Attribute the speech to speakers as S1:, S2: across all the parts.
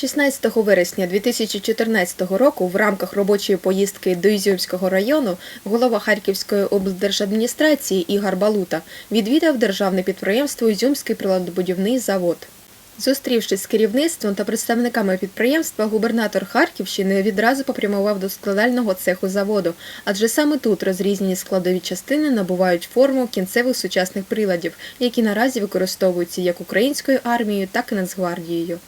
S1: 16 вересня 2014 року в рамках робочої поїздки до Ізюмського району голова Харківської облдержадміністрації Ігор Балута відвідав державне підприємство Ізюмський приладобудівний завод. Зустрівшись з керівництвом та представниками підприємства, губернатор Харківщини відразу попрямував до складального цеху заводу, адже саме тут розрізнені складові частини набувають форму кінцевих сучасних приладів, які наразі використовуються як українською армією, так і Нацгвардією.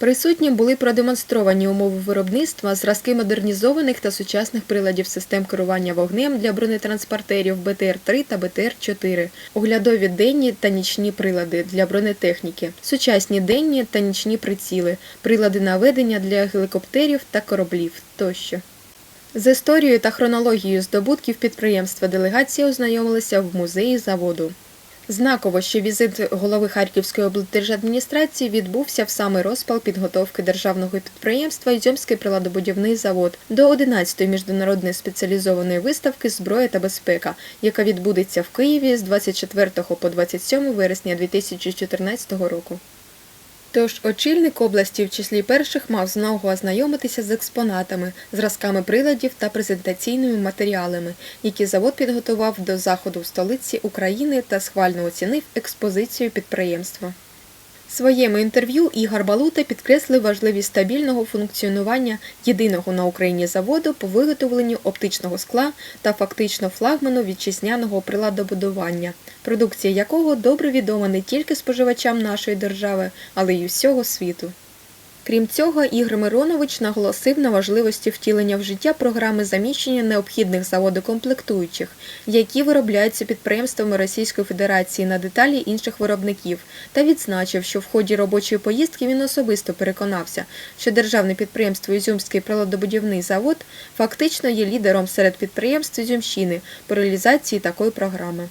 S1: Присутні були продемонстровані умови виробництва, зразки модернізованих та сучасних приладів систем керування вогнем для бронетранспортерів БТР-3 та БТР-4, оглядові денні та нічні прилади для бронетехніки, сучасні денні та нічні приціли, прилади наведення для гелікоптерів та кораблів тощо. З історією та хронологією здобутків підприємства делегація ознайомилася в музеї заводу. Знаково, що візит голови Харківської облдержадміністрації відбувся в самий розпал підготовки державного підприємства Ізюмський приладобудівний завод до 11-ї міжнародної спеціалізованої виставки Зброя та безпека, яка відбудеться в Києві з 24 по 27 вересня 2014 року. Тож очільник області в числі перших мав знову ознайомитися з експонатами, зразками приладів та презентаційними матеріалами, які завод підготував до заходу в столиці України та схвально оцінив експозицію підприємства. Своєму інтерв'ю Ігор Балута підкреслив важливість стабільного функціонування єдиного на Україні заводу по виготовленню оптичного скла та фактично флагману вітчизняного приладобудування, продукція якого добре відома не тільки споживачам нашої держави, але й усього світу. Крім цього, Ігор Миронович наголосив на важливості втілення в життя програми заміщення необхідних заводокомплектуючих, які виробляються підприємствами Російської Федерації на деталі інших виробників, та відзначив, що в ході робочої поїздки він особисто переконався, що державне підприємство Ізюмський приладобудівний завод фактично є лідером серед підприємств Ізюмщини по реалізації такої програми.